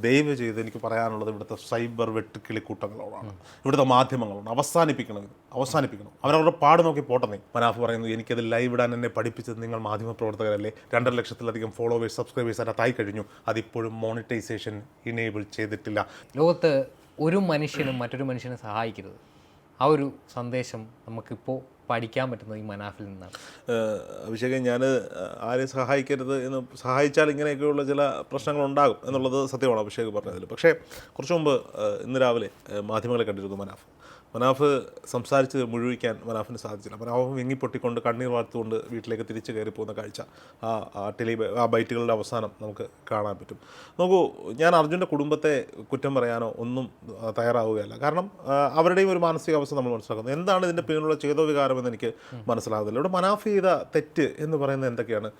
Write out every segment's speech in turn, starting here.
ദയവ് ചെയ്ത് എനിക്ക് പറയാനുള്ളത് ഇവിടുത്തെ സൈബർ വെട്ടുക്കിളിക്കൂട്ടങ്ങളോടാണ് ഇവിടുത്തെ മാധ്യമങ്ങളോട് അവസാനിപ്പിക്കണം അവസാനിപ്പിക്കണം. അവരവരുടെ പാട് നോക്കി പോട്ടെന്നേ. മനാഫ് പറയുന്നു എനിക്കത് ലൈവ് ഇടാൻ എന്നെ പഠിപ്പിച്ചത് നിങ്ങൾ മാധ്യമ പ്രവർത്തകരല്ലേ? രണ്ടര ലക്ഷത്തിലധികം ഫോളോവേഴ്സ് സബ്സ്ക്രൈബേഴ്സ് അതിനകത്തായി കഴിഞ്ഞു. അതിപ്പോഴും മോണിറ്റൈസേഷൻ ഇനേബിൾ ചെയ്തിട്ടില്ല. ലോകത്ത് ഒരു മനുഷ്യനും മറ്റൊരു മനുഷ്യനെ സഹായിക്കരുത്. ആ ഒരു സന്ദേശം നമുക്കിപ്പോൾ പഠിക്കാൻ പറ്റുന്നത് ഈ മനാഫിൽ നിന്നാണ്. അഭിഷേകൻ ഞാൻ ആരെയും സഹായിക്കരുത് എന്ന് സഹായിച്ചാൽ ഇങ്ങനെയൊക്കെയുള്ള ചില പ്രശ്നങ്ങൾ ഉണ്ടാകും എന്നുള്ളത് സത്യമാണ് അഭിഷേക് പറഞ്ഞതിൽ. പക്ഷേ കുറച്ച് മുമ്പ് ഇന്ന് രാവിലെ മാധ്യമങ്ങളെ കണ്ടിരുന്നു മനാഫ്. മനാഫ് സംസാരിച്ച് മുഴുവിക്കാൻ മനാഫിന് സാധിച്ചില്ല. മനാഫ് വിങ്ങിപ്പൊട്ടിക്കൊണ്ട് കണ്ണീർ വാർത്തുകൊണ്ട് വീട്ടിലേക്ക് തിരിച്ചു കയറി പോകുന്ന കാഴ്ച ആ ടെലി ആ ബൈറ്റുകളുടെ അവസാനം നമുക്ക് കാണാൻ പറ്റും. നോക്കൂ ഞാൻ അർജുന്റെ കുടുംബത്തെ കുറ്റം പറയാനോ ഒന്നും തയ്യാറാവുകയല്ല. കാരണം അവരുടെയും ഒരു മാനസികാവസ്ഥ നമ്മൾ മനസ്സിലാക്കുന്നത് എന്താണ് ഇതിന്റെ പിന്നിലുള്ള ചേതോവികാരം എന്ന് എനിക്ക് മനസ്സിലാകുന്നില്ല ഇവിടെ മനാഫ് ചെയ്ത തെറ്റ് എന്ന് പറയുന്നത് എന്തൊക്കെയാണ്?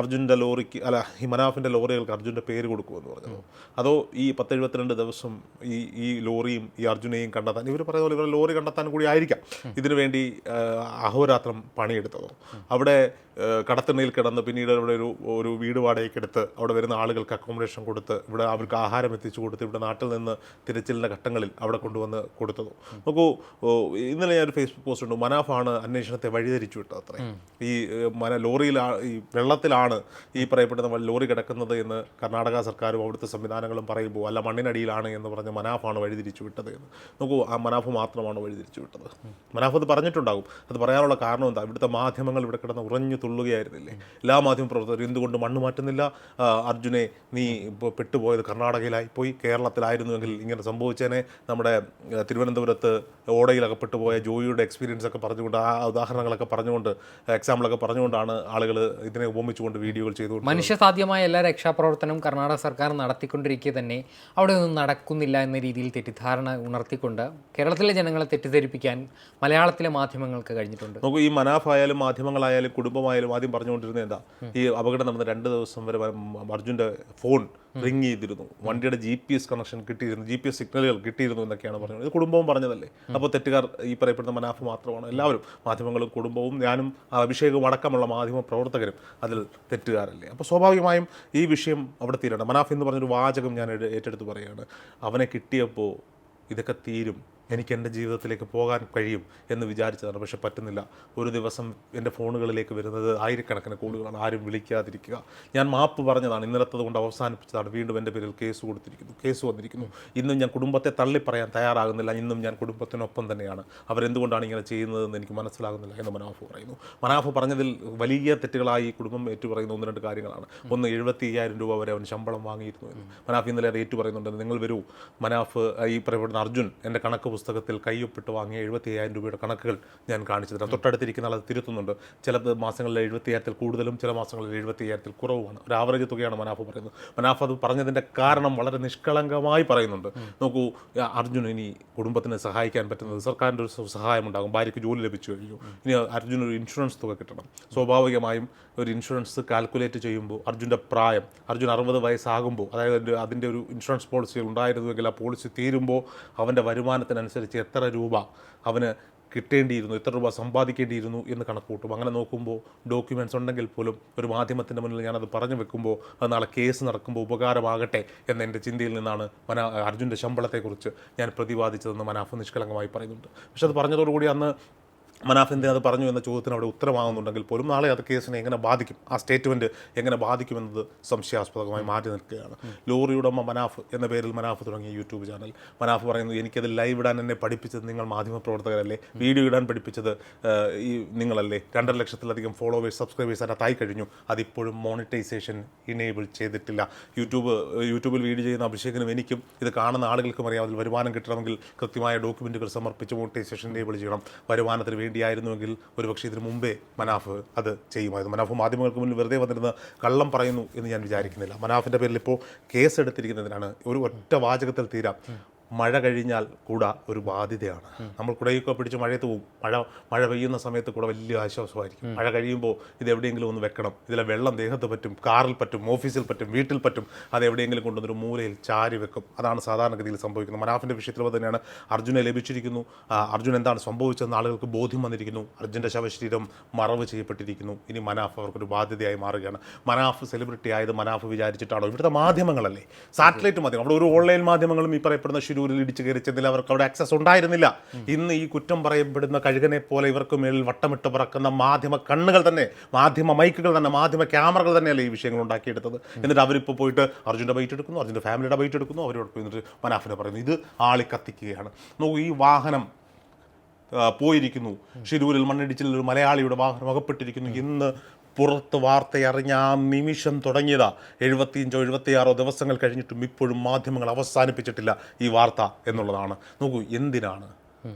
അർജുന്റെ ലോറിക്ക് അല്ല ഈ മനാഫിന്റെ ലോറികൾക്ക് അർജുന്റെ പേര് കൊടുക്കുമെന്ന് പറഞ്ഞതോ. അതോ ഈ പത്തെഴുപത്തിരണ്ട് ദിവസം ഈ ഈ ലോറിയും ഈ അർജുനെയും കണ്ടെത്താൻ? ഇവർ പറയുന്ന പോലെ ഇവരെ ലോറി കണ്ടെത്താൻ കൂടി ആയിരിക്കാം. ഇതിനുവേണ്ടി അഹോരാത്രം പണിയെടുത്തതോ. അവിടെ ആ, കടത്തിണ്ണയിൽ കിടന്ന് പിന്നീട് ഇവിടെ ഒരു ഒരു വീട് വാടകയ്ക്ക് എടുത്ത് അവിടെ വരുന്ന ആളുകൾക്ക് അക്കോമഡേഷൻ കൊടുത്ത് ഇവിടെ അവർക്ക് ആഹാരം എത്തിച്ചു കൊടുത്ത് ഇവിടെ നാട്ടിൽ നിന്ന് തിരച്ചിലിന്റെ ഘട്ടങ്ങളിൽ അവിടെ കൊണ്ടുവന്ന് കൊടുത്തതോ. നോക്കൂ ഇന്നലെ ഞാൻ ഒരു ഫേസ്ബുക്ക് പോസ്റ്റ് ഉണ്ട് മനാഫാണ് അന്വേഷണത്തെ വഴിതിരിച്ചു വിട്ടത് അത്രേ. ഈ മന ലോറിയിൽ ഈ വെള്ളത്തിലാണ് ഈ പറയപ്പെടുന്ന ലോറി കിടക്കുന്നത് എന്ന് കർണാടക സർക്കാരും അവിടുത്തെ സംവിധാനങ്ങളും പറയുമ്പോൾ അല്ല മണ്ണിനടിയിലാണ് എന്ന് പറഞ്ഞ് മനാഫാണ് വഴിതിരിച്ചു വിട്ടത് എന്ന്. നോക്കൂ ആ മനാഫ് മാത്രമാണ് വഴിതിരിച്ചു വിട്ടത്. മനാഫത്ത് പറഞ്ഞിട്ടുണ്ടാകും. അത് പറയാനുള്ള കാരണം എന്താ? ഇവിടുത്തെ മാധ്യമങ്ങൾ ഇവിടെ കിടന്ന് ഉറഞ്ഞു തുള്ളുകയായിരുന്നില്ലേ? എല്ലാ മാധ്യമ പ്രവർത്തകരും എന്തുകൊണ്ട് മണ്ണ് മാറ്റുന്നില്ല. അർജുനെ നീ പെട്ടുപോയത് കർണാടകയിലായി പോയി. കേരളത്തിലായിരുന്നുവെങ്കിൽ ഇങ്ങനെ സംഭവിച്ചേനെ. നമ്മുടെ തിരുവനന്തപുരത്ത് ഓടയിൽ അകപ്പെട്ടു പോയ ജോയിയുടെ എക്സ്പീരിയൻസ് ഒക്കെ പറഞ്ഞുകൊണ്ട് ആ ഉദാഹരണങ്ങളൊക്കെ പറഞ്ഞുകൊണ്ട് എക്സാമ്പിളൊക്കെ പറഞ്ഞുകൊണ്ടാണ് ആളുകൾ ഇതിനെ ഉപമിച്ചുകൊണ്ട് വീഡിയോകൾ ചെയ്തുകൊണ്ട് മനുഷ്യസാധ്യമായ എല്ലാ രക്ഷാപ്രവർത്തനവും കർണാടക സർക്കാർ നടത്തിക്കൊണ്ടിരിക്കെ തന്നെ അവിടെ ഒന്നും നടക്കുന്നില്ല എന്ന രീതിയിൽ തെറ്റിദ്ധാരണ ഉണർത്തിക്കൊണ്ട് കേരളത്തിലെ ജനങ്ങളെ തെറ്റിദ്ധരിപ്പിക്കാൻ മലയാളത്തിലെ മാധ്യമങ്ങൾക്ക് കഴിഞ്ഞിട്ടുണ്ട്. നോക്കൂ ഈ മനാഫ് ആയാലും മാധ്യമങ്ങളായാലും കുടുംബമായാലും ആദ്യം പറഞ്ഞുകൊണ്ടിരുന്നത് എന്താ? ഈ അപകടം നടന്ന രണ്ട് ദിവസം വരെ അർജുന്റെ ഫോൺ റിങ് ചെയ്തിരുന്നു. വണ്ടിയുടെ ജി പി എസ് കണക്ഷൻ കിട്ടിയിരുന്നു ജി പി എസ് സിഗ്നലുകൾ കിട്ടിയിരുന്നു എന്നൊക്കെയാണ് പറഞ്ഞത്. ഇത് കുടുംബവും പറഞ്ഞതല്ലേ? അപ്പോൾ തെറ്റുകാർ ഈ പറയപ്പെടുന്ന മനാഫ് മാത്രമാണ്. എല്ലാവരും മാധ്യമങ്ങളും കുടുംബവും ഞാനും അഭിഷേകവും അടക്കമുള്ള മാധ്യമ പ്രവർത്തകരും അതിൽ തെറ്റുകാരല്ലേ? അപ്പോൾ സ്വാഭാവികമായും ഈ വിഷയം അവിടെ തീരണം മനാഫ് എന്ന് പറഞ്ഞൊരു വാചകം ഞാൻ ഏറ്റെടുത്ത് പറയുകയാണ്. അവനെ കിട്ടിയപ്പോൾ ഇതൊക്കെ തീരും. എനിക്ക് എന്റെ ജീവിതത്തിലേക്ക് പോകാൻ കഴിയും എന്ന് വിചാരിച്ചതാണ്. പക്ഷെ പറ്റുന്നില്ല. ഒരു ദിവസം എന്റെ ഫോണുകളിലേക്ക് വരുന്നത് ആയിരക്കണക്കിന് കോളുകളാണ്. ആരും വിളിക്കാതിരിക്കുക. ഞാൻ മാപ്പ് പറഞ്ഞതാണ്. ഇന്നലത്തത് കൊണ്ട് അവസാനിപ്പിച്ചതാണ്. വീണ്ടും എന്റെ പേരിൽ കേസ് കൊടുത്തിരിക്കുന്നു. കേസ് വന്നിരിക്കുന്നു. ഇന്നും ഞാൻ കുടുംബത്തെ തള്ളി പറയാൻ തയ്യാറാകുന്നില്ല. ഇന്നും ഞാൻ കുടുംബത്തിനൊപ്പം തന്നെയാണ്. അവരെന്തുകൊണ്ടാണ് ഇങ്ങനെ ചെയ്യുന്നതെന്ന് എനിക്ക് മനസ്സിലാകുന്നില്ല എന്ന് മനാഫ് പറയുന്നു. മനാഫ് പറഞ്ഞതിൽ വലിയ തെറ്റുകളായി ഈ കുടുംബം ഏറ്റുപറയുന്ന ഒന്ന് രണ്ട് കാര്യങ്ങളാണ്. ഒന്ന് എഴുപത്തി അയ്യായിരം രൂപ വരെ അവൻ ശമ്പളം വാങ്ങിയിരുന്നു എന്ന്. മനാഫ് ഇന്നലെ അത് ഏറ്റുപറയുന്നുണ്ടെന്ന് നിങ്ങൾ വരൂ. മനാഫ് ഈ പറയപ്പെടുന്ന അർജുൻ എന്റെ കണക്ക് പുസ്തകത്തിൽ കയ്യൊപ്പിട്ട് വാങ്ങിയ എഴുപത്തി അയ്യായിരം രൂപയുടെ കണക്കുകൾ ഞാൻ കാണിച്ചു തരാം. തൊട്ടടുത്തിരിക്കുന്ന ആൾ തിരുത്തുന്നുണ്ട്. ചില മാസങ്ങളിൽ എഴുപത്തി അയ്യായിരത്തിൽ കൂടുതലും ചില മാസങ്ങളിൽ എഴുപത്തി അയ്യായിരത്തിൽ കുറവുമാണ്. ഒരു ആവറേജ് തുകയാണ് മനാഫ് പറയുന്നത്. മനാഫ് അത് പറഞ്ഞതിന്റെ കാരണം വളരെ നിഷ്കളങ്കമായി പറയുന്നുണ്ട്. നോക്കൂ അർജുൻ ഇനി കുടുംബത്തിനെ സഹായിക്കാൻ പറ്റുന്നത് സർക്കാരിന്റെ ഒരു സഹായം ഉണ്ടാകും ഭാര്യയ്ക്ക് ജോലി ലഭിച്ചു കഴിഞ്ഞു. ഇനി അർജുൻ ഒരു ഇൻഷുറൻസ് തുക കിട്ടണം. സ്വാഭാവികമായും ഒരു ഇൻഷുറൻസ് കാൽക്കുലേറ്റ് ചെയ്യുമ്പോൾ അർജുന്റെ പ്രായം അർജുൻ അറുപത് വയസ്സാകുമ്പോൾ അതായത് അതിന്റെ- ഒരു ഇൻഷുറൻസ് പോളിസി ഉണ്ടായിരുന്നുവെങ്കിൽ ആ പോളിസി തീരുമ്പോൾ അവന്റെ വരുമാനത്തിനനുസരിച്ച് എത്ര രൂപ അവന് കിട്ടേണ്ടിയിരുന്നു എത്ര രൂപ സമ്പാദിക്കേണ്ടിയിരുന്നു എന്ന് കണക്ക് കൂട്ടും അങ്ങനെ നോക്കുമ്പോൾ ഡോക്യുമെന്റ്സ് ഉണ്ടെങ്കിൽ പോലും ഒരു മാധ്യമത്തിന്റെ മുന്നിൽ ഞാനത് പറഞ്ഞു വെക്കുമ്പോൾ അത് നാളെ കേസ് നടക്കുമ്പോൾ ഉപകാരമാകട്ടെ എന്ന എന്റെ ചിന്തയിൽ നിന്നാണ് മന അർജുന്റെ ശമ്പളത്തെക്കുറിച്ച് ഞാൻ പ്രതിപാദിച്ചതെന്ന് മനാഫ് നിഷ്കളങ്കമായി പറയുന്നുണ്ട്. പക്ഷെ അത് പറഞ്ഞതോടുകൂടി അന്ന് മനാഫ് എന്തിനാ അത് പറഞ്ഞു എന്ന ചോദ്യത്തിന് അവിടെ ഉത്തരമാകുന്നുണ്ടെങ്കിൽ പോലും നാളെ അത് കേസിനെ എങ്ങനെ ബാധിക്കും? ആ സ്റ്റേറ്റ്മെന്റ് എങ്ങനെ ബാധിക്കുമെന്നത് സംശയാസ്പദമായി മാറ്റി നിൽക്കുകയാണ്. ലോറി ഉടമ മനാഫ് എന്ന പേരിൽ മനാഫ് തുടങ്ങിയ യൂട്യൂബ് ചാനൽ. മനാഫ് പറയുന്നു എനിക്കത് ലൈവ് ഇടാൻ എന്നെ പഠിപ്പിച്ചത് നിങ്ങൾ മാധ്യമ പ്രവർത്തകരല്ലേ? വീഡിയോ ഇടാൻ പഠിപ്പിച്ചത് ഈ നിങ്ങളല്ലേ? രണ്ടര ലക്ഷത്തിലധികം ഫോളോവേഴ്സ് സബ്സ്ക്രൈബേഴ്സ് അതിനകത്തായി കഴിഞ്ഞു. അതിപ്പോഴും മോണിറ്റൈസേഷൻ ഇനേബിൾ ചെയ്തിട്ടില്ല. യൂട്യൂബ് യൂട്യൂബിൽ വീഡിയോ ചെയ്യുന്ന അഭിഷേകിനും എനിക്കും ഇത് കാണുന്ന ആളുകൾക്കും അറിയാം. അതിൽ വരുമാനം കിട്ടണമെങ്കിൽ കൃത്യമായ ഡോക്യുമെന്റുകൾ സമർപ്പിച്ച് മോണിറ്റൈസേഷൻ ഇനേബിൾ ചെയ്യണം. വരുമാനത്തിന് വേണ്ടിയായിരുന്നുവെങ്കിൽ ഒരുപക്ഷെ ഇതിനു മുമ്പേ മനാഫ് അത് ചെയ്യുമായിരുന്നു. മനാഫ് മാധ്യമങ്ങൾക്ക് മുന്നിൽ വെറുതെ വന്നിരുന്ന കള്ളം പറയുന്നു എന്ന് ഞാൻ വിചാരിക്കുന്നില്ല. മനാഫിന്റെ പേരിൽ ഇപ്പോൾ കേസ് എടുത്തിരിക്കുന്നതിനാണ് ഒരു ഒറ്റ വാചകത്തിൽ തീരാം. മഴ കഴിഞ്ഞാൽ കൂടെ ഒരു ബാധ്യതയാണ്. നമ്മൾ കുടയൊക്കെ പിടിച്ച് മഴയത്ത് പോകും മഴ മഴ പെയ്യുന്ന സമയത്ത് കൂടെ വലിയ ആശ്വാസമായിരിക്കും. മഴ കഴിയുമ്പോൾ ഇത് എവിടെയെങ്കിലും ഒന്ന് വെക്കണം. ഇതിലെ വെള്ളം ദേഹത്ത് പറ്റും കാറിൽ പറ്റും ഓഫീസിൽ പറ്റും വീട്ടിൽ പറ്റും അത് എവിടെയെങ്കിലും കൊണ്ടുവന്നൊരു മൂലയിൽ ചാരി വെക്കും. അതാണ് സാധാരണഗതിയിൽ സംഭവിക്കുന്നത്. മനാഫിന്റെ വിഷയത്തിൽ തന്നെയാണ്. അർജുനെ ലഭിച്ചിരിക്കുന്നു. അർജുൻ എന്താണ് സംഭവിച്ചതെന്ന് ആളുകൾക്ക് ബോധ്യം വന്നിരിക്കുന്നു. അർജുന്റെ ശവശരീരം മറവ് ചെയ്യപ്പെട്ടിരിക്കുന്നു. ഇനി മനാഫ് അവർക്കൊരു ബാധ്യതയായി മാറുകയാണ്. മനാഫ് സെലിബ്രിറ്റി ആയത് മനാഫ് വിചാരിച്ചിട്ടാണോ? ഇവിടുത്തെ മാധ്യമങ്ങളല്ലേ. സാറ്റലൈറ്റ് മാധ്യമം. അവിടെ ഒരു ഓൺലൈൻ മാധ്യമങ്ങളും ഈ പറയപ്പെടുന്ന ഷിരൂരിൽ ഇടിച്ചു കയറി ചെന്നില്ല. അവർക്ക് അവിടെ ആക്സസ് ഉണ്ടായിരുന്നില്ല. ഇന്ന് ഈ കുറ്റം പറയപ്പെടുന്ന കഴുകനെ പോലെ ഇവർക്ക് മേളിൽ വട്ടമിട്ട് പറക്കുന്ന മാധ്യമ കണ്ണുകൾ തന്നെ മാധ്യമ മൈക്കുകൾ തന്നെ മാധ്യമ ക്യാമറകൾ തന്നെയല്ലേ ഈ വിഷയങ്ങൾ ഉണ്ടാക്കിയെടുത്തത്. എന്നിട്ട് അവരിപ്പോൾ പോയിട്ട് അർജുന്റെ ബൈറ്റ് എടുക്കുന്നു അർജുന്റെ ഫാമിലിയുടെ ബൈറ്റ് എടുക്കുന്നു അവരോട് പോയി എന്നിട്ട് മനാഫിനെ പറയുന്നു ഇത് ആളി കത്തിക്കുകയാണ്. നോക്കൂ ഈ വാഹനം പോയിരിക്കുന്നു. ഷിരൂരിൽ മണ്ണിടിച്ചിൽ ഒരു മലയാളിയുടെ വാഹനം അകപ്പെട്ടിരിക്കുന്നു. ഇന്ന് പുറത്ത് വാർത്തയറിഞ്ഞ ആ നിമിഷം തുടങ്ങിയതാ. എഴുപത്തിയഞ്ചോ എഴുപത്തിയാറോ ദിവസങ്ങൾ കഴിഞ്ഞിട്ടും ഇപ്പോഴും മാധ്യമങ്ങൾ അവസാനിപ്പിച്ചിട്ടില്ല ഈ വാർത്ത എന്നുള്ളതാണ്. നോക്കൂ എന്തിനാണ്?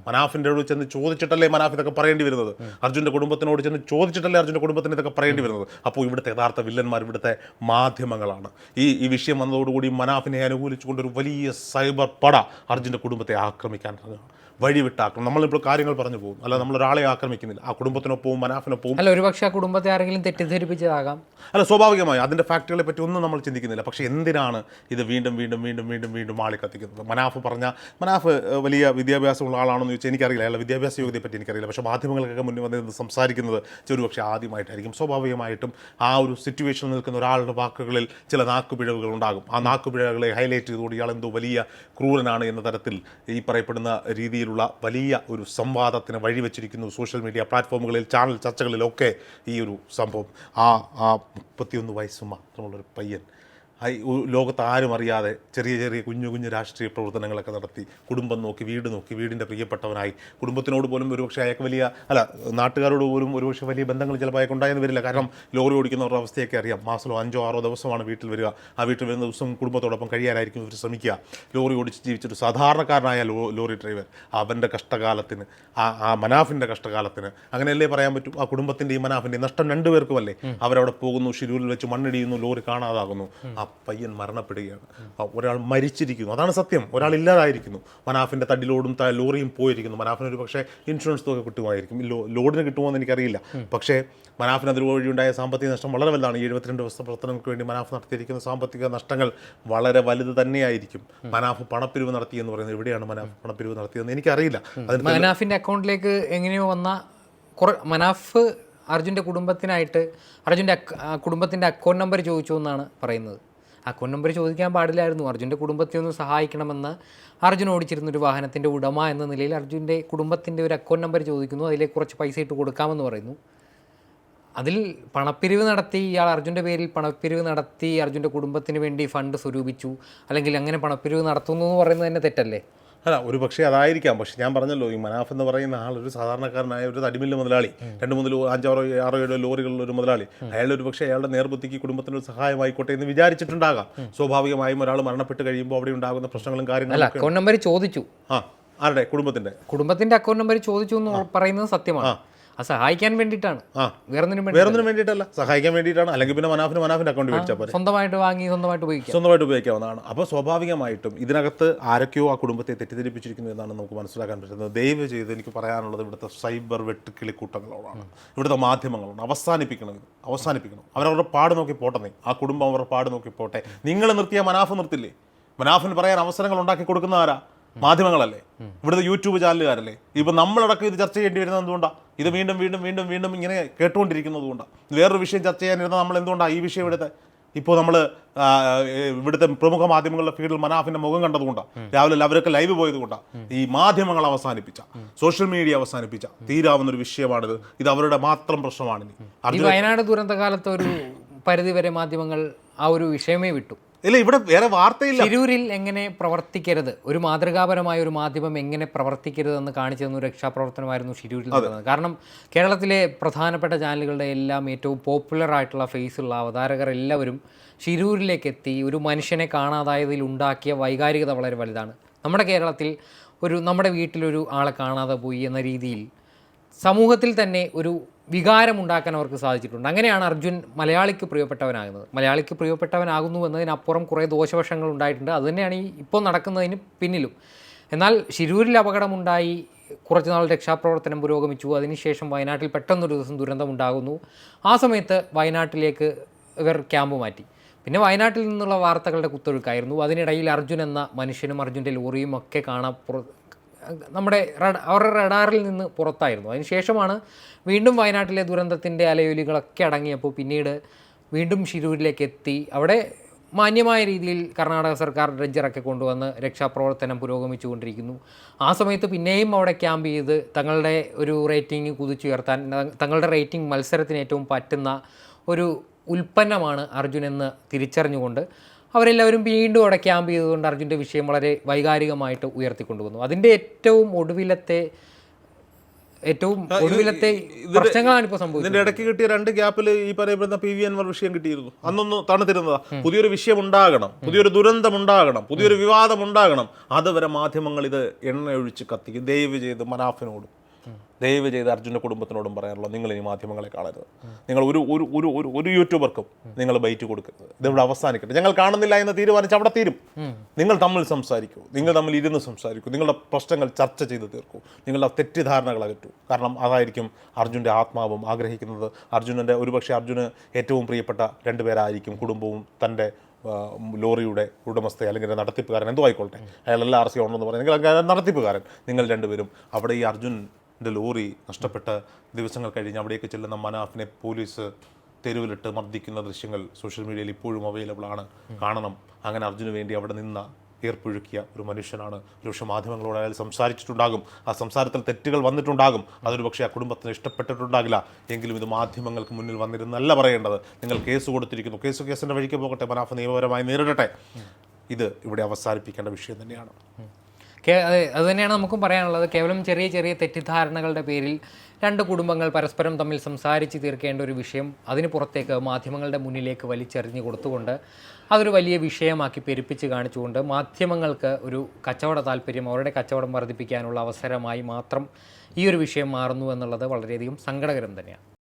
മനാഫിന്റെ അടുത്ത് ചെന്ന് ചോദിച്ചിട്ടല്ലേ മനാഫ് ഇതൊക്കെ പറയേണ്ടി വരുന്നത്? അർജുന്റെ കുടുംബത്തിനോട് ചെന്ന് ചോദിച്ചിട്ടല്ലേ അർജുന്റെ കുടുംബത്തിന് ഇതൊക്കെ പറയേണ്ടി വരുന്നത്? അപ്പോൾ ഇവിടുത്തെ യഥാർത്ഥ വില്ലന്മാർ ഇവിടുത്തെ മാധ്യമങ്ങളാണ്. ഈ ഈ വിഷയം വന്നതോടുകൂടി മനാഫിനെ അനുകൂലിച്ചുകൊണ്ട് ഒരു വലിയ സൈബർ പട അർജുന്റെ കുടുംബത്തെ ആക്രമിക്കാൻ ഇറങ്ങുകയാണ്. വഴിവിട്ടാക്കണം. നമ്മളിപ്പോൾ കാര്യങ്ങൾ പറഞ്ഞു പോകും. അല്ല നമ്മൾ ഒരാളെ ആക്രമിക്കുന്നില്ല. ആ കുടുംബത്തിനൊപ്പവും മനാഫിനൊപ്പവും അല്ല ഒരുപക്ഷെ ആ കുടുംബത്തെ ആരെങ്കിലും തെറ്റിദ്ധരിപ്പിച്ചതാകാം. അല്ല സ്വാഭാവികമായി അതിന്റെ ഫാക്ടറികളെ പറ്റി ഒന്നും നമ്മൾ ചിന്തിക്കുന്നില്ല. പക്ഷേ എന്തിനാണ് ഇത് വീണ്ടും വീണ്ടും വീണ്ടും വീണ്ടും വീണ്ടും ആളി കത്തിക്കുന്നത്? മനാഫ് പറഞ്ഞ മനാഫ് വലിയ വിദ്യാഭ്യാസമുള്ള ആളാണെന്ന് ചോദിച്ചാൽ എനിക്കറിയില്ല. അയാളുടെ വിദ്യാഭ്യാസ യോഗ്യതയെ പറ്റി എനിക്കറിയില്ല. പക്ഷേ മാധ്യമങ്ങൾക്കൊക്കെ മുന്നിൽ വന്നിരുന്ന് സംസാരിക്കുന്നത് ഒരുപക്ഷെ ആദ്യമായിട്ടായിരിക്കും. സ്വാഭാവികമായിട്ടും ആ ഒരു സിറ്റുവേഷനിൽ നിൽക്കുന്ന ഒരാളുടെ വാക്കുകളിൽ ചില നാക്കുപിഴവുകൾ ഉണ്ടാകും. ആ നാക്കുപിഴകളെ ഹൈലൈറ്റ് ചെയ്തുകൊണ്ട് ഇയാൾ എന്തോ വലിയ ക്രൂരനാണ് എന്ന തരത്തിൽ ഈ പറയപ്പെടുന്ന രീതിയിലുള്ള വലിയ ഒരു സംവാദത്തിന് വഴിവെച്ചിരിക്കുന്നു സോഷ്യൽ മീഡിയ പ്ലാറ്റ്ഫോമുകളിൽ ചാനൽ ചർച്ചകളിലൊക്കെ ഈ ഒരു സംഭവം. ആ ആ മുപ്പത്തിയൊന്ന് വയസ്സ് മാത്രമുള്ളൊരു പയ്യൻ ലോകത്ത് ആരും അറിയാതെ ചെറിയ ചെറിയ കുഞ്ഞു കുഞ്ഞു രാഷ്ട്രീയ പ്രവർത്തനങ്ങളൊക്കെ നടത്തി കുടുംബം നോക്കി വീട് നോക്കി വീടിന്റെ പ്രിയപ്പെട്ടവനായി. കുടുംബത്തിനോട് പോലും ഒരുപക്ഷെ അയാൾക്ക് വലിയ അല്ല നാട്ടുകാരോട് പോലും ഒരുപക്ഷെ വലിയ ബന്ധങ്ങൾ ചിലപ്പോൾ അയാൾക്ക് ഉണ്ടായെന്ന് വരില്ല. കാരണം ലോറി ഓടിക്കുന്നവരുടെ അവസ്ഥയൊക്കെ അറിയാം. മാസമോ അഞ്ചോ ആറോ ദിവസമാണ് വീട്ടിൽ വരിക. ആ വീട്ടിൽ വരുന്ന ദിവസം കുടുംബത്തോടൊപ്പം കഴിയാനായിരിക്കും ഇവർ ശ്രമിക്കുക. ലോറി ഓടിച്ച് ജീവിച്ചൊരു സാധാരണക്കാരനായ ലോ ലോറി ഡ്രൈവർ. അവന്റെ കഷ്ടകാലത്തിന് ആ ആ മനാഫിന്റെ കഷ്ടകാലത്തിന് അങ്ങനെയല്ലേ പറയാൻ പറ്റും? ആ കുടുംബത്തിന്റെയും മനാഫിന്റെയും നഷ്ടം രണ്ടുപേർക്കുമല്ലേ? അവരവിടെ പോകുന്നു ഷിരൂരിൽ വെച്ച് മണ്ണിടിയുന്നു ലോറി കാണാതാകുന്നു. ആ പയ്യൻ മരണപ്പെടുകയാണ്. ഒരാൾ മരിച്ചിരിക്കുന്നു. അതാണ് സത്യം. ഒരാൾ ഇല്ലാതായിരിക്കുന്നു. മനാഫിന്റെ തടിലോടും ലോറിയും പോയിരിക്കുന്നു. മനാഫിന് ഒരു പക്ഷേ ഇൻഷുറൻസ് തുക കിട്ടുമായിരിക്കും. ലോഡിന് കിട്ടുമോ എന്ന് എനിക്കറിയില്ല. പക്ഷേ മനാഫിന് അതുവഴി ഉണ്ടായ സാമ്പത്തിക നഷ്ടം വളരെ വലുതാണ്. എഴുപത്തിരണ്ട് ദിവസത്തെ പ്രവർത്തനങ്ങൾക്ക് വേണ്ടി മനാഫ് നടത്തിയിരിക്കുന്ന സാമ്പത്തിക നഷ്ടങ്ങൾ വളരെ വലുത് തന്നെയായിരിക്കും. മനാഫ് പണപ്പിരിവ് നടത്തിയെന്ന് പറയുന്നത് എവിടെയാണ് മനാഫ് പണപ്പിരിവ് നടത്തിയതെന്ന് എനിക്കറിയില്ല. അതിന് മനാഫിന്റെ അക്കൗണ്ടിലേക്ക് എങ്ങനെയോ വന്ന കുറെ മനാഫ് അർജുന്റെ കുടുംബത്തിനായിട്ട് അർജുന്റെ കുടുംബത്തിന്റെ അക്കൗണ്ട് നമ്പർ ചോദിച്ചു എന്നാണ് പറയുന്നത്. അക്കൗണ്ട് നമ്പർ ചോദിക്കാൻ പാടില്ലായിരുന്നു. അർജുന്റെ കുടുംബത്തെ ഒന്ന് സഹായിക്കണമെന്ന് അർജുൻ ഓടിച്ചിരുന്നൊരു വാഹനത്തിന്റെ ഉടമ എന്ന നിലയിൽ അർജുന്റെ കുടുംബത്തിന്റെ ഒരു അക്കൗണ്ട് നമ്പർ ചോദിക്കുന്നു. അതിലേക്ക് കുറച്ച് പൈസ ഇട്ട് കൊടുക്കാമെന്ന് പറയുന്നു. അതിൽ പണപ്പിരിവ് നടത്തി ഇയാൾ അർജുന്റെ പേരിൽ പണപ്പിരിവ് നടത്തി അർജുന്റെ കുടുംബത്തിന് വേണ്ടി ഫണ്ട് സ്വരൂപിച്ചു. അല്ലെങ്കിൽ അങ്ങനെ പണപ്പിരിവ് നടത്തുന്നു എന്ന് പറയുന്നത് തന്നെ തെറ്റല്ലേ? അല്ല ഒരു പക്ഷേ അതായിരിക്കാം. പക്ഷെ ഞാൻ പറഞ്ഞല്ലോ ഈ മനാഫ് എന്ന് പറയുന്ന ആൾ ഒരു സാധാരണക്കാരനായ ഒരു തടിമില്ല മുതലാളി. രണ്ട് മുതൽ അഞ്ചാറോ ആറോ ഏഴോ ലോറികളിൽ ഒരു മുതലാളി. അയാൾ ഒരു പക്ഷേ അയാളുടെ നേർബുദ്ധിക്ക് കുടുംബത്തിന് ഒരു സഹായമായിക്കോട്ടെ എന്ന് വിചാരിച്ചിട്ടുണ്ടാകാം. സ്വാഭാവികമായും ഒരാൾ മരണപ്പെട്ട് കഴിയുമ്പോൾ അവിടെ ഉണ്ടാകുന്ന പ്രശ്നങ്ങളും കാര്യങ്ങളും അക്കൗണ്ട് നമ്പർ ചോദിച്ചു. ആ ആരുടെ? കുടുംബത്തിന്റെ? കുടുംബത്തിന്റെ അക്കൗണ്ട് നമ്പർ ചോദിച്ചു എന്ന് പറയുന്നത് സത്യമാണ്. സഹായിക്കാൻ വേണ്ടിയിട്ടാണ്. വേറൊന്നിനും വേണ്ടി വേറൊന്നിനും വേണ്ടിയിട്ടല്ല. സഹായിക്കാൻ വേണ്ടിയിട്ടാണ്. അല്ലെങ്കിൽ പിന്നെ മനാഫിന് മനാഫിന്റെ അക്കൗണ്ട് മേടിച്ചാൽ പോലെ സ്വന്തമായിട്ട് വാങ്ങി സ്വന്തമായിട്ട് ഉപയോഗിക്കാം. സ്വന്തമായിട്ട് ഉപയോഗിക്കാവുന്നതാണ്. അപ്പോൾ സ്വാഭാവികമായിട്ടും ഇതിനകത്ത് ആരൊക്കെയോ ആ കുടുംബത്തെ തെറ്റിദ്ധരിപ്പിച്ചിരിക്കുന്നു എന്നാണ് നമുക്ക് മനസ്സിലാക്കാൻ പറ്റുന്നത്. ദയവ് ചെയ്ത് എനിക്ക് പറയാനുള്ളത് ഇവിടുത്തെ സൈബർ വെട്ടുക്കിളിക്കൂട്ടങ്ങളോടാണ്. ഇവിടുത്തെ മാധ്യമങ്ങളോട് അവസാനിപ്പിക്കണം ഇത്. അവസാനിപ്പിക്കണം. അവരവരുടെ പാട് നോക്കി പോട്ടെ ആ കുടുംബം അവരുടെ പാട് നോക്കി പോട്ടെ. നിങ്ങൾ നിർത്തിയ മനാഫ് നിർത്തില്ലേ? മനാഫിന് പറയാൻ അവസരങ്ങൾ ഉണ്ടാക്കി കൊടുക്കുന്ന ആരാ? മാധ്യമങ്ങളല്ലേ? ഇവിടുത്തെ യൂട്യൂബ് ചാനലുകാരല്ലേ? ഇപ്പം നമ്മളടക്കം ഇത് ചർച്ച ചെയ്യേണ്ടി വരുന്നത് എന്തുകൊണ്ടാണ് ഇത് വീണ്ടും വീണ്ടും വീണ്ടും വീണ്ടും ഇങ്ങനെ കേട്ടുകൊണ്ടിരിക്കുന്നത് കൊണ്ടാണ് വേറൊരു വിഷയം ചർച്ച ചെയ്യാനിരുന്ന നമ്മൾ എന്തുകൊണ്ടാണ് ഈ വിഷയം ഇവിടുത്തെ? ഇപ്പോൾ നമ്മൾ ഇവിടുത്തെ പ്രമുഖ മാധ്യമങ്ങളുടെ ഫീൽഡിൽ മനാഫിന്റെ മുഖം കണ്ടതുകൊണ്ടാണ് രാവിലെ അവരൊക്കെ ലൈവ് പോയതുകൊണ്ടാണ് ഈ മാധ്യമങ്ങൾ അവസാനിപ്പിച്ച സോഷ്യൽ മീഡിയ അവസാനിപ്പിച്ച തീരാവുന്ന ഒരു വിഷയമാണിത്. ഇത് അവരുടെ മാത്രം പ്രശ്നമാണിനി. ഈ വയനാട് ദുരന്ത കാലത്ത് ഒരു പരിധിവരെ മാധ്യമങ്ങൾ ആ ഒരു വിഷയമേ വിട്ടു. ഇല്ല ഇവിടെ വേറെ വാർത്തയില്ല. തിരൂരിൽ എങ്ങനെ പ്രവർത്തിക്കരുത്? ഒരു മാതൃകാപരമായ ഒരു മാധ്യമം എങ്ങനെ പ്രവർത്തിക്കരുതെന്ന് കാണിച്ചു തന്ന രക്ഷാപ്രവർത്തനമായിരുന്നു ഷിരൂരിൽ നടന്നത്. കാരണം കേരളത്തിലെ പ്രധാനപ്പെട്ട ചാനലുകളുടെ എല്ലാം ഏറ്റവും പോപ്പുലർ ആയിട്ടുള്ള ഫേസുള്ള അവതാരകർ എല്ലാവരും ഷിരൂരിലേക്ക് എത്തി ഒരു മനുഷ്യനെ കാണാതായതിൽ ഉണ്ടാക്കിയ വൈകാരികത വളരെ വലുതാണ്. നമ്മുടെ കേരളത്തിൽ ഒരു നമ്മുടെ വീട്ടിലൊരു ആളെ കാണാതെ പോയി എന്ന രീതിയിൽ സമൂഹത്തിൽ തന്നെ ഒരു വികാരം ഉണ്ടാക്കാൻ അവർക്ക് സാധിച്ചിട്ടുണ്ട്. അങ്ങനെയാണ് അർജുൻ മലയാളിക്ക് പ്രിയപ്പെട്ടവനാകുന്നത്. മലയാളിക്ക് പ്രിയപ്പെട്ടവനാകുന്നു എന്നതിനപ്പുറം കുറേ ദോഷവശങ്ങൾ ഉണ്ടായിട്ടുണ്ട്. അതുതന്നെയാണ് ഈ ഇപ്പോൾ നടക്കുന്നതിന് പിന്നിലും. എന്നാൽ ശിരൂരിൽ അപകടമുണ്ടായി. കുറച്ച് നാൾ രക്ഷാപ്രവർത്തനം പുരോഗമിച്ചു. അതിനുശേഷം വയനാട്ടിൽ പെട്ടെന്നൊരു ദിവസം ദുരന്തമുണ്ടാകുന്നു. ആ സമയത്ത് വയനാട്ടിലേക്ക് ഇവർ ക്യാമ്പ് മാറ്റി. പിന്നെ വയനാട്ടിൽ നിന്നുള്ള വാർത്തകളുടെ കുത്തൊഴുക്കായിരുന്നു. അതിനിടയിൽ അർജുൻ എന്ന മനുഷ്യനും അർജുന്റെ ലോറിയും ഒക്കെ പുറ- നമ്മുടെ അവരുടെ റഡാറിൽ നിന്ന് പുറത്തായിരുന്നു. അതിനുശേഷമാണ് വീണ്ടും വയനാട്ടിലെ ദുരന്തത്തിന്റെ അലയൊലികളൊക്കെ അടങ്ങിയപ്പോൾ പിന്നീട് വീണ്ടും ഷിരൂരിലേക്ക് എത്തി. അവിടെ മാന്യമായ രീതിയിൽ കർണാടക സർക്കാർ ഡ്രഡ്ജറൊക്കെ കൊണ്ടുവന്ന് രക്ഷാപ്രവർത്തനം പുരോഗമിച്ചുകൊണ്ടിരിക്കുന്നു. ആ സമയത്ത് പിന്നെയും അവിടെ ക്യാമ്പ് ചെയ്ത് തങ്ങളുടെ ഒരു റേറ്റിംഗ് കുതിച്ചുയർത്താൻ തങ്ങളുടെ റേറ്റിംഗ് മത്സരത്തിന് ഏറ്റവും പറ്റുന്ന ഒരു ഉൽപ്പന്നമാണ് അർജുനെന്ന് തിരിച്ചറിഞ്ഞുകൊണ്ട് അവരെല്ലാവരും വീണ്ടും അവിടെ ക്യാമ്പ് ചെയ്തുകൊണ്ട് അർജുന്റെ വിഷയം വളരെ വൈകാരികമായിട്ട് ഉയർത്തിക്കൊണ്ടുവന്നു. അതിന്റെ ഏറ്റവും ഒടുവിലത്തെ ഏറ്റവും ഒടുവിലത്തെ പ്രശ്നങ്ങളാണ് ഇപ്പോൾ സംഭവിച്ചത് ഇതിന്റെ ഇടയ്ക്ക് കിട്ടിയ രണ്ട് ഗ്യാപ്പിൽ ഈ പറയപ്പെടുന്ന പി വി അൻവർ വിഷയം കിട്ടിയിരുന്നു. അന്നൊന്ന് തണുത്തിരുന്നതാ. പുതിയൊരു വിഷയം ഉണ്ടാകണം. പുതിയൊരു ദുരന്തം ഉണ്ടാകണം. പുതിയൊരു വിവാദം ഉണ്ടാകണം. അതുവരെ മാധ്യമങ്ങൾ ഇത് എണ്ണ ഒഴിച്ച് കത്തിക്കും. ദയവ് ചെയ്ത് മനാഫിനോടും. ദയവ് ചെയ്ത് അർജുന്റെ കുടുംബത്തിനോടും പറയാനുള്ളത് നിങ്ങൾ ഇനി മാധ്യമങ്ങളെ കാണരുത്. നിങ്ങൾ ഒരു ഒരു ഒരു ഒരു ഒരു യൂട്യൂബർക്കും നിങ്ങൾ ബൈറ്റ് കൊടുക്കരുത്. ഇതിവിടെ അവസാനിക്കട്ടെ. ഞങ്ങൾ കാണുന്നില്ല എന്ന് തീരുമാനിച്ച് അവിടെ തീരും. നിങ്ങൾ തമ്മിൽ സംസാരിക്കൂ. നിങ്ങൾ തമ്മിൽ ഇരുന്ന് സംസാരിക്കൂ. നിങ്ങളുടെ പ്രശ്നങ്ങൾ ചർച്ച ചെയ്ത് തീർക്കൂ. നിങ്ങളുടെ തെറ്റിദ്ധാരണകൾ അകറ്റൂ. കാരണം അതായിരിക്കും അർജുന്റെ ആത്മാവും ആഗ്രഹിക്കുന്നത്. അർജുനന്റെ ഒരുപക്ഷെ അർജുന് ഏറ്റവും പ്രിയപ്പെട്ട രണ്ടുപേരായിരിക്കും കുടുംബവും തന്റെ ലോറിയുടെ ഉടമസ്ഥ അല്ലെങ്കിൽ നടത്തിപ്പുകാരൻ. എന്തോ ആയിക്കോട്ടെ. അയാൾ എല്ലാ ആർ സി ഉണ്ടെന്ന് അങ്ങനെ നടത്തിപ്പുകാരൻ. നിങ്ങൾ രണ്ടുപേരും അവിടെ ഈ അർജുന്റെ ലോറി നഷ്ടപ്പെട്ട ദിവസങ്ങൾ കഴിഞ്ഞ് അവിടേക്ക് ചെല്ലുന്ന മനാഫിനെ പോലീസ് തെരുവിലിട്ട് മർദ്ദിക്കുന്ന ദൃശ്യങ്ങൾ സോഷ്യൽ മീഡിയയിൽ ഇപ്പോഴും അവൈലബിൾ ആണ്. കാണണം. അങ്ങനെ അർജുന് വേണ്ടി അവിടെ നിന്ന ഏർപ്പൊഴുക്കിയ ഒരു മനുഷ്യനാണ്. ഒരുപക്ഷെ മാധ്യമങ്ങളോട് അയാൾ സംസാരിച്ചിട്ടുണ്ടാകും. ആ സംസാരത്തിൽ തെറ്റുകൾ വന്നിട്ടുണ്ടാകും. അതൊരു പക്ഷേ ആ കുടുംബത്തിന് ഇഷ്ടപ്പെട്ടിട്ടുണ്ടാകില്ല. എങ്കിലും ഇത് മാധ്യമങ്ങൾക്ക് മുന്നിൽ വന്നിരുന്നല്ല പറയേണ്ടത്. നിങ്ങൾ കേസ് കൊടുത്തിരിക്കുന്നു. കേസ് കേസിന്റെ വഴിക്ക് പോകട്ടെ. മനാഫ് നിയമപരമായി നേരിടട്ടെ. ഇത് ഇവിടെ അവസാനിപ്പിക്കേണ്ട വിഷയം തന്നെയാണ്. അതെ തന്നെയാണ് നമുക്കും പറയാനുള്ളത്. കേവലം ചെറിയ ചെറിയ തെറ്റിദ്ധാരണകളുടെ പേരിൽ രണ്ട് കുടുംബങ്ങൾ പരസ്പരം തമ്മിൽ സംസാരിച്ച് തീർക്കേണ്ട ഒരു വിഷയം അതിന് പുറത്തേക്ക് മാധ്യമങ്ങളുടെ മുന്നിലേക്ക് വലിച്ചെറിഞ്ഞു കൊടുത്തുകൊണ്ട് അതൊരു വലിയ വിഷയമാക്കി പെരുപ്പിച്ച് കാണിച്ചുകൊണ്ട് മാധ്യമങ്ങൾക്ക് ഒരു കച്ചവട താല്പര്യം അവരുടെ കച്ചവടം വർദ്ധിപ്പിക്കാനുള്ള അവസരമായി മാത്രം ഈ ഒരു വിഷയം മാറുന്നു എന്നുള്ളത് വളരെയധികം സങ്കടകരം തന്നെയാണ്.